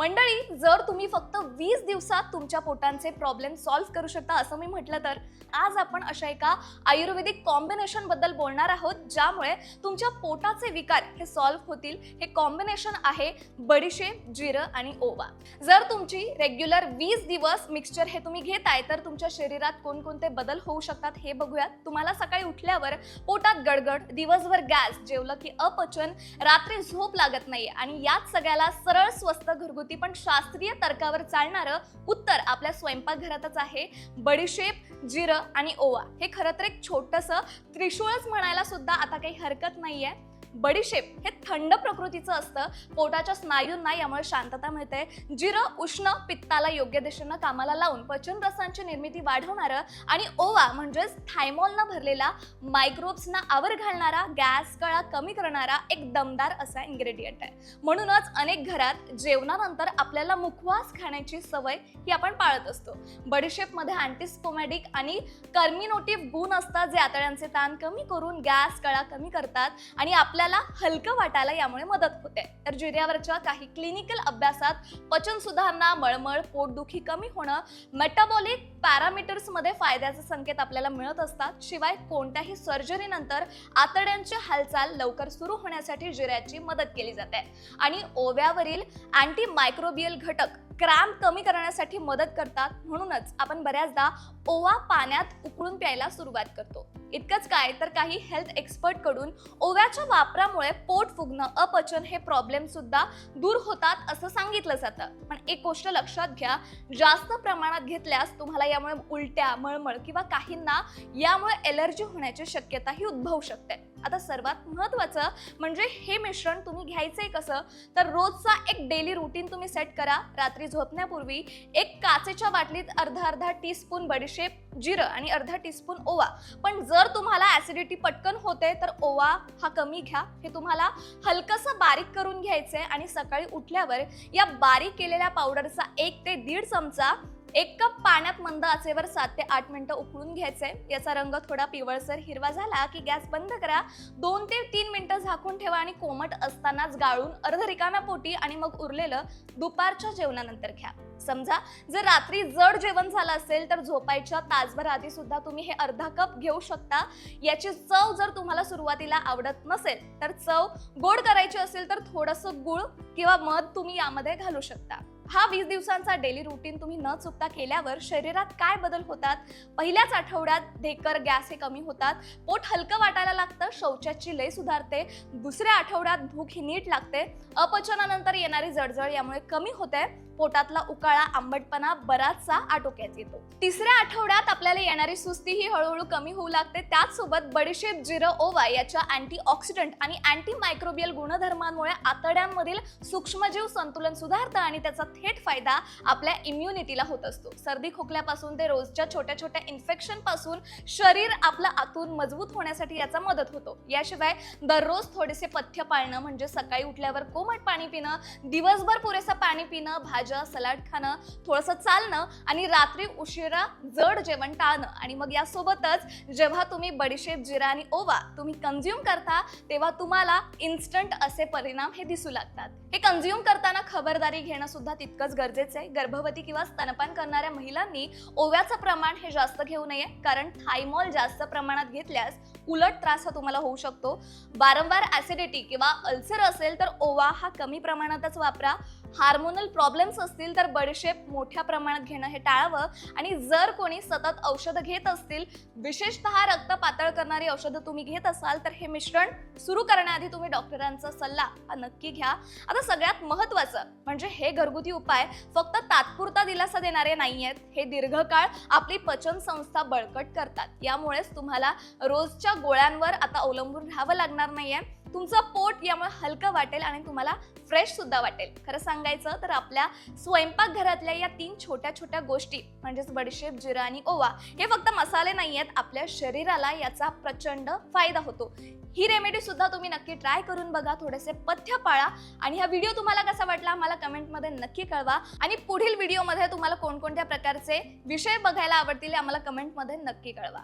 मंडळी जर तुम्ही फक्त वीस दिवसात तुमच्या पोटांचे प्रॉब्लेम सॉल्व्ह करू शकता असं मी म्हटलं तर आज आपण अशा एका आयुर्वेदिक कॉम्बिनेशनबद्दल बोलणार आहोत ज्यामुळे तुमच्या पोटाचे विकार हे सॉल्व्ह होतील. हे कॉम्बिनेशन आहे बडीशेप जिरं आणि ओवा. जर तुमची रेग्युलर वीस दिवस मिक्सचर हे तुम्ही घेताय तर तुमच्या शरीरात कोणकोणते बदल होऊ शकतात हे बघूयात. तुम्हाला सकाळी उठल्यावर पोटात गडगड दिवसभर गॅस जेवलं की अपचन रात्री झोप लागत नाही आणि याच सगळ्याला सरळ स्वस्त घरगुती पण शास्त्रीय तर्कावर चालणारं उत्तर आपल्या स्वयंपाकघरातच आहे. बडीशेप जिरं आणि ओवा हे खरं तर एक छोटंसं त्रिशूळच म्हणायला सुद्धा आता काही हरकत नाही आहे बडीशेप हे थंड प्रकृतीचं असतं. पोटाच्या स्नायूंना यामुळे शांतता मिळते. जिरं उष्ण पित्ताला योग्य दिशेनं कामाला लावून पचन रसांची निर्मिती वाढवणारं आणि ओवा म्हणजेच थायमॉलनं भरलेला मायक्रोब्सना आवर घालणारा गॅस कळा कमी करणारा एक दमदार असा इन्ग्रेडियंट आहे. म्हणूनच अनेक घरात जेवणानंतर आपल्याला मुखवास खाण्याची सवय ही आपण पाळत असतो. बडीशेपमध्ये अँटीस्पोमॅटिक आणि कर्मिनोटिव्ह गुण असतात जे आतड्यांचे ताण कमी करून गॅस कळा कमी करतात आणि आपल्याला हलकं वाटायला यामुळे मदत होते. तर जिऱ्यावरच्या काही क्लिनिकल अभ्यासात पचन सुधारणा मळमळ पोटदुखी कमी होणं मेटाबॉलिक पॅरामीटर्समध्ये फायद्याचे संकेत आपल्याला मिळत असतात. शिवाय कोणत्याही सर्जरीनंतर आतड्यांची हालचाल लवकर सुरू होण्यासाठी जिऱ्याची मदत केली जाते. आणि ओव्यावरील अँटी मायक्रोबियल घटक क्रॅम्प कमी करण्यासाठी मदत करतात. म्हणूनच आपण बऱ्याचदा ओवा पाण्यात उकळून प्यायला सुरुवात करतो. इतकंच काय तर काही हेल्थ एक्सपर्टकडून ओव्याच्या वापरामुळे पोट फुगणं अपचन हे प्रॉब्लेम सुद्धा दूर होतात असं सांगितलं जातं. पण एक गोष्ट लक्षात घ्या जास्त प्रमाणात घेतल्यास तुम्हाला यामुळे उलट्या मळमळ किंवा काहींना यामुळे एलर्जी होण्याची शक्यताही उद्भवू शकते. आता सर्वात महत्त्वाचं म्हणजे हे मिश्रण तुम्ही घ्यायचंय कसं? तर रोजचा एक डेली रुटीन तुम्ही सेट करा. रात्री झोपण्यापूर्वी एक काचेच्या बाटलीत अर्धा अर्धा टीस्पून बडीशेप जिरं आणि अर्धा टीस्पून ओवा. पण जर तुम्हाला ॲसिडिटी पटकन होते तर ओवा हा कमी घ्या. हे तुम्हाला हलकंसं बारीक करून घ्यायचं आहे आणि सकाळी उठल्यावर या बारीक केलेल्या पावडरचा एक ते दीड चमचा एक कप पाण्यात मंद आचेवर सात ते आठ मिनिटं उकळून घ्यायचे याचा रंग थोडा पिवळसर हिरवा झाला की गॅस बंद करा. दोन ते तीन मिनिटं झाकून ठेवा आणि कोमट असतानाच गाळून अर्ध रिकाम्या पोटी आणि मग उरलेलं दुपारच्या जेवणानंतर घ्या. समजा जर रात्री जड जेवण झालं असेल तर झोपायच्या तासभर आधी सुद्धा तुम्ही हे अर्धा कप घेऊ शकता. याची चव जर तुम्हाला सुरुवातीला आवडत नसेल तर चव गोड करायची असेल तर थोडंसं गुळ किंवा मध तुम्ही यामध्ये घालू शकता. हा वीस दिवसांचा डेली रुटीन तुम्ही न चुकता केल्यावर शरीरात काय बदल होतात? पहिल्याच आठवड्यात ढेकर गॅस हे कमी होतात. पोट हलकं वाटायला लागतं शौचाची लय सुधारते. दुसऱ्या आठवड्यात भूक ही नीट लागते. अपचनानंतर येणारी जळजळ यामुळे कमी होते. पोटातला उकाळा आंबटपणा बराचसा आटोक्यात येतो. तिसऱ्या आठवड्यात आपल्याला येणारी सुस्ती ही हळूहळू कमी होऊ लागते. त्याचसोबत बडीशेप जिरं ओवा याच्या अँटी ऑक्सिडंट आणि अँटी मायक्रोबियल गुणधर्मांमुळे आतड्यांमधील सूक्ष्मजीव संतुलन सुधारतं आणि त्याचा थेट फायदा आपल्या इम्युनिटीला होत असतो. सर्दी खोकल्यापासून ते रोजच्या छोट्या छोट्या इन्फेक्शनपासून शरीर आपलं आतून मजबूत होण्यासाठी याचा मदत होतो. याशिवाय दररोज थोडेसे पथ्य पाळणं म्हणजे सकाळी उठल्यावर कोमट पाणी पिणं दिवसभर पुरेसं पाणी पिणं भाज्या सलाड खाणं थोडंसं चालणं आणि रात्री उशिरा जड जेवण टाळणं. आणि मग यासोबतच जेव्हा तुम्ही बडीशेप जिरा आणि ओवा तुम्ही कन्झ्युम करता तेव्हा तुम्हाला इन्स्टंट असे परिणाम हे दिसू लागतात. हे कन्झ्युम करताना खबरदारी घेणं सुद्धा तितकंच गरजेचं आहे. गर्भवती किंवा स्तनपान करणाऱ्या महिलांनी ओव्याचं प्रमाण हे जास्त घेऊ नये. कारण थायमॉल जास्त प्रमाणात घेतल्यास उलट त्रास हा तुम्हाला होऊ शकतो. वारंवार ऍसिडिटी किंवा अल्सर असेल तर ओवा हा कमी प्रमाणातच वापरा. हार्मोनल प्रॉब्लेम्स असतील तर बडीशेप मोठ्या प्रमाणात घेणं हे टाळावं. आणि जर कोणी सतत औषधं घेत असतील विशेषतः रक्त पातळ करणारी औषधं तुम्ही घेत असाल तर हे मिश्रण सुरू करण्याआधी तुम्ही डॉक्टरांचा सल्ला हा नक्की घ्या. आता सगळ्यात महत्वाचं म्हणजे हे घरगुती उपाय फक्त तात्पुरता दिलासा देणारे नाही आहेत हे दीर्घकाळ आपली पचन संस्था बळकट करतात. यामुळेच तुम्हाला रोजच्या गोळ्यांवर आता अवलंबून राहावं लागणार नाहीये. तुमचं पोट यामुळे हलकं वाटेल आणि तुम्हाला फ्रेश सुद्धा वाटेल. खरं सांगायचं तर आपल्या स्वयंपाकघरातल्या या तीन छोट्या छोट्या गोष्टी म्हणजेच बडीशेप जिरा आणि ओवा हे फक्त मसाले नाही आहेत आपल्या शरीराला याचा प्रचंड फायदा होतो. ही रेमेडी सुद्धा तुम्ही नक्की ट्राय करून बघा. थोडेसे पथ्य पाळा. आणि हा व्हिडिओ तुम्हाला कसा वाटला मला कमेंटमध्ये नक्की कळवा. आणि पुढील व्हिडिओमध्ये तुम्हाला कोणकोणत्या प्रकारचे विषय बघायला आवडतील आम्हाला कमेंटमध्ये नक्की कळवा.